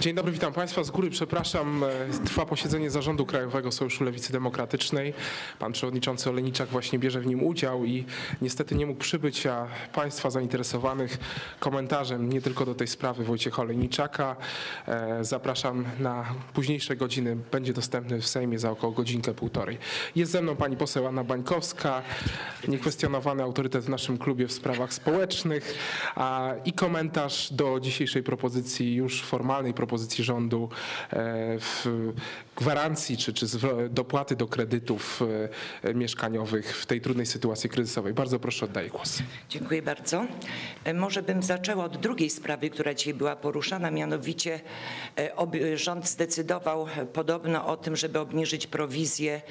Dzień dobry, witam Państwa. Z góry przepraszam. e, Trwa posiedzenie Zarządu Krajowego Sojuszu Lewicy Demokratycznej. Pan przewodniczący Olejniczak właśnie bierze w nim udział i niestety nie mógł przybyć, a Państwa zainteresowanych komentarzem nie tylko do tej sprawy Wojciecha Olejniczaka e, zapraszam na późniejsze godziny. Będzie dostępny w Sejmie za około godzinkę, półtorej. Jest ze mną pani poseł Anna Bańkowska, niekwestionowany autorytet w naszym klubie w sprawach społecznych a, i komentarz do dzisiejszej propozycji, już formalnej propozycji rządu e, w gwarancji czy, czy dopłaty do kredytów e, mieszkaniowych w tej trudnej sytuacji kryzysowej. Bardzo proszę, oddaję głos. Dziękuję bardzo. E, Może bym zaczęła od drugiej sprawy, która dzisiaj była poruszana, mianowicie rząd zdecydował podobno o tym, żeby obniżyć prowizję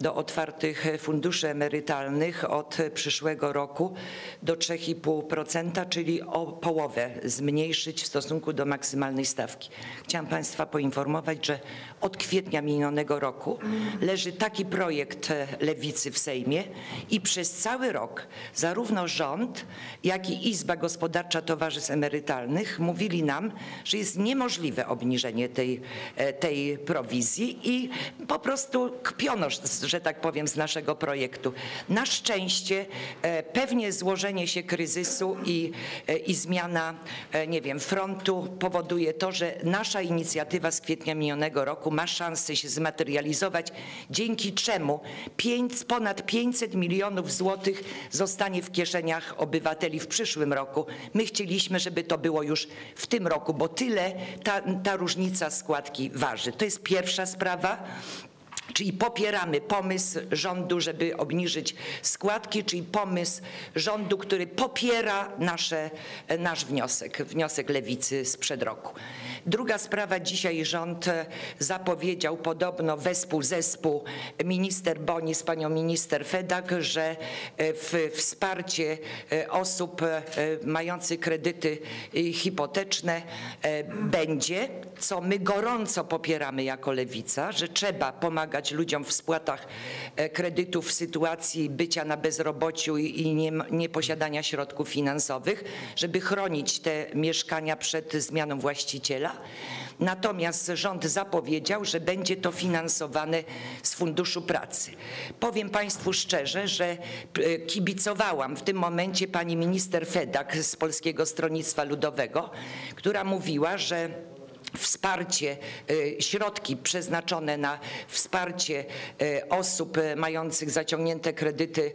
do otwartych funduszy emerytalnych od przyszłego roku do 3,5%, czyli o połowę zmniejszyć w stosunku do maksymalnej stawki. Chciałam Państwa poinformować, że od kwietnia minionego roku leży taki projekt e, Lewicy w Sejmie i przez cały rok zarówno rząd, jak i Izba Gospodarcza Towarzystw Emerytalnych mówili nam, że jest niemożliwe obniżenie tej, e, tej prowizji i po prostu kpiono, że tak powiem, z naszego projektu. Na szczęście e, pewnie złożenie się kryzysu i, i zmiana, nie wiem, frontu powoduje to, że nasza inicjatywa z kwietnia minionego roku ma szansę się zmaterializować, dzięki czemu ponad 500 milionów złotych zostanie w kieszeniach obywateli w przyszłym roku. My chcieliśmy, żeby to było już w tym roku, bo tyle ta, ta różnica składki waży. To jest pierwsza sprawa. Czyli popieramy pomysł rządu, żeby obniżyć składki, czyli pomysł rządu, który popiera nasze, nasz wniosek, wniosek lewicy sprzed roku. Druga sprawa, dzisiaj rząd e, zapowiedział podobno wespół zespół minister Boni z panią minister Fedak, że e, w wsparcie e, osób mających kredyty hipoteczne będzie, co my gorąco popieramy jako lewica, że trzeba pomagać ludziom w spłatach kredytów w sytuacji bycia na bezrobociu i i nie, nieposiadania środków finansowych, żeby chronić te mieszkania przed zmianą właściciela. Natomiast rząd zapowiedział, że będzie to finansowane z Funduszu Pracy. Powiem Państwu szczerze, że e, kibicowałam w tym momencie pani minister Fedak z Polskiego Stronnictwa Ludowego, która mówiła, że wsparcie, e, środki przeznaczone na wsparcie e, osób e, mających zaciągnięte kredyty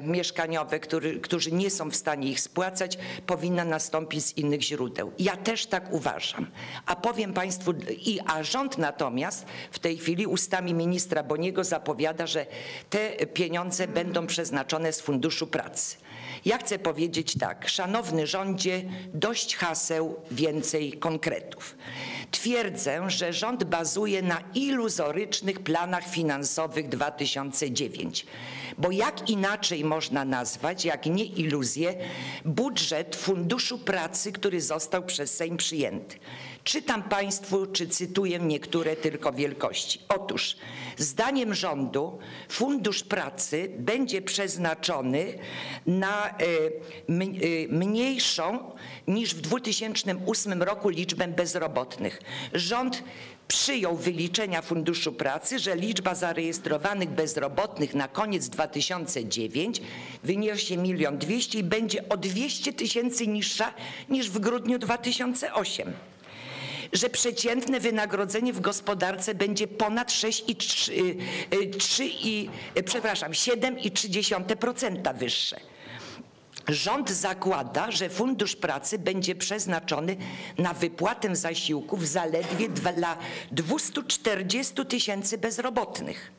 mieszkaniowe, który, którzy nie są w stanie ich spłacać, powinna nastąpić z innych źródeł. Ja też tak uważam. A powiem Państwu, i, a rząd natomiast w tej chwili ustami ministra Boniego zapowiada, że te pieniądze będą przeznaczone z Funduszu Pracy. Ja chcę powiedzieć tak, szanowny rządzie, dość haseł, więcej konkretów. Twierdzę, że rząd bazuje na iluzorycznych planach finansowych 2009. Bo jak inaczej można nazwać, jak nie iluzję, budżet Funduszu Pracy, który został przez Sejm przyjęty. Czytam Państwu, czy cytuję niektóre tylko wielkości. Otóż, zdaniem rządu Fundusz Pracy będzie przeznaczony na e, e, mniejszą niż w 2008 roku liczbę bezrobotnych. Rząd przyjął wyliczenia Funduszu Pracy, że liczba zarejestrowanych bezrobotnych na koniec 2009 wyniesie 1 200 i będzie o 200 tysięcy niższa niż w grudniu 2008 że przeciętne wynagrodzenie w gospodarce będzie ponad 6 i 3, y, 3 i, y, przepraszam, 7,3% wyższe. Rząd zakłada, że Fundusz Pracy będzie przeznaczony na wypłatę zasiłków zaledwie dla 240 tysięcy bezrobotnych.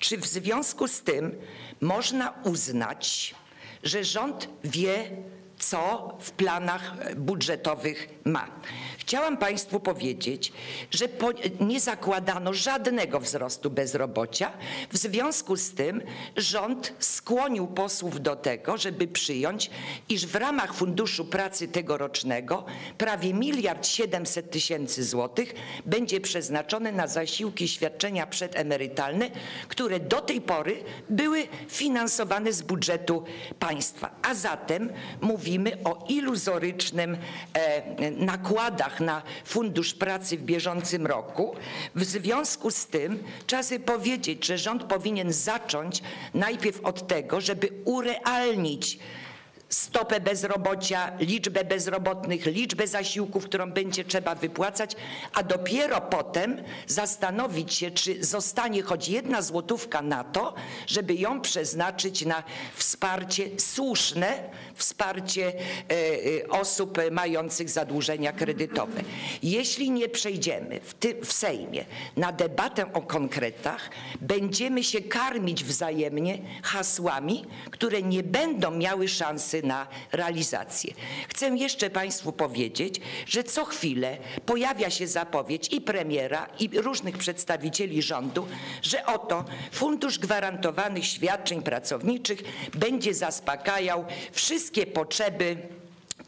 Czy w związku z tym można uznać, że rząd wie, co w planach budżetowych ma? Chciałam Państwu powiedzieć, że po, nie zakładano żadnego wzrostu bezrobocia. W związku z tym rząd skłonił posłów do tego, żeby przyjąć, iż w ramach Funduszu Pracy tegorocznego prawie miliard 700 tysięcy złotych będzie przeznaczone na zasiłki świadczenia przedemerytalne, które do tej pory były finansowane z budżetu państwa. A zatem mówimy o iluzorycznym e, nakładach na Fundusz Pracy w bieżącym roku. W związku z tym trzeba sobie powiedzieć, że rząd powinien zacząć najpierw od tego, żeby urealnić stopę bezrobocia, liczbę bezrobotnych, liczbę zasiłków, którą będzie trzeba wypłacać, a dopiero potem zastanowić się, czy zostanie choć jedna złotówka na to, żeby ją przeznaczyć na wsparcie słuszne, wsparcie e, e, osób mających zadłużenia kredytowe. Jeśli nie przejdziemy w, ty, w Sejmie na debatę o konkretach, będziemy się karmić wzajemnie hasłami, które nie będą miały szansy na realizację. Chcę jeszcze Państwu powiedzieć, że co chwilę pojawia się zapowiedź i premiera, i różnych przedstawicieli rządu, że oto Fundusz Gwarantowanych Świadczeń Pracowniczych będzie zaspokajał wszystkie potrzeby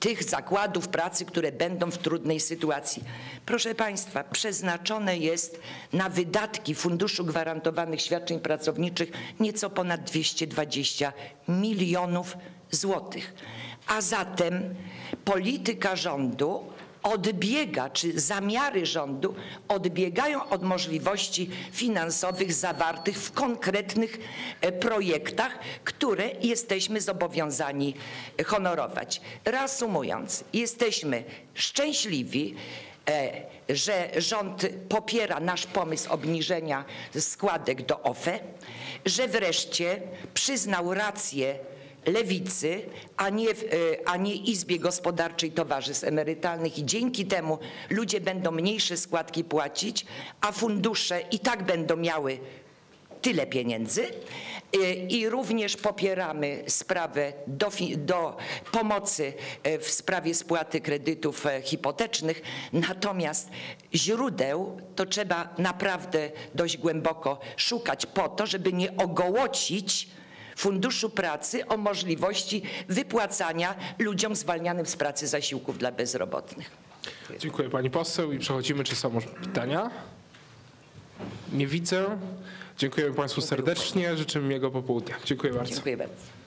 tych zakładów pracy, które będą w trudnej sytuacji. Proszę Państwa, przeznaczone jest na wydatki Funduszu Gwarantowanych Świadczeń Pracowniczych nieco ponad 220 milionów złotych. A zatem polityka rządu odbiega, czy zamiary rządu odbiegają od możliwości finansowych zawartych w konkretnych e, projektach, które jesteśmy zobowiązani honorować. Reasumując, jesteśmy szczęśliwi, e, że rząd popiera nasz pomysł obniżenia składek do OFE, że wreszcie przyznał rację lewicy, a nie, e, a nie Izbie Gospodarczej Towarzystw Emerytalnych i dzięki temu ludzie będą mniejsze składki płacić, a fundusze i tak będą miały tyle pieniędzy. E, I również popieramy sprawę do, do pomocy e, w sprawie spłaty kredytów hipotecznych. Natomiast źródeł to trzeba naprawdę dość głęboko szukać po to, żeby nie ogołocić Funduszu Pracy o możliwości wypłacania ludziom zwalnianym z pracy zasiłków dla bezrobotnych. Dziękuję pani poseł i przechodzimy, czy są może pytania? Nie widzę. Dziękuję państwu serdecznie, życzę miłego popołudnia. Dziękuję bardzo. Dziękuję bardzo.